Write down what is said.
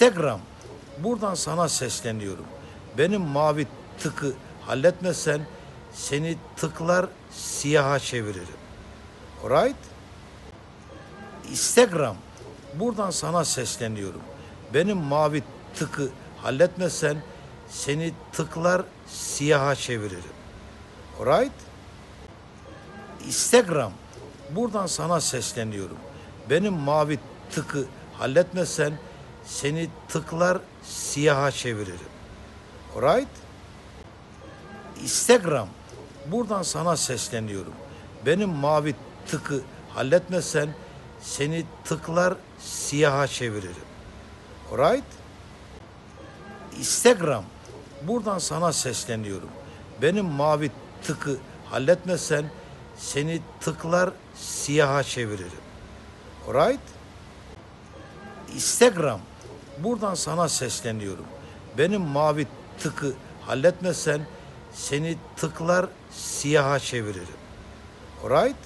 Instagram. Buradan sana sesleniyorum. Benim mavi tıkı halletmezsen seni tıklar siyaha çeviririm. Alright? Instagram. Buradan sana sesleniyorum. Benim mavi tıkı halletmezsen seni tıklar siyaha çeviririm. Alright? Instagram. Buradan sana sesleniyorum. Benim mavi tıkı halletmezsen seni tıklar siyaha çeviririm. Alright? Instagram. Buradan sana sesleniyorum. Benim mavi tıkı halletmezsen seni tıklar siyaha çeviririm. Alright? Instagram. Buradan sana sesleniyorum. Benim mavi tıkı halletmezsen seni tıklar siyaha çeviririm. Alright? Instagram. Buradan sana sesleniyorum. Benim mavi tıkı halletmezsen seni tıklar siyaha çeviririm. Alright?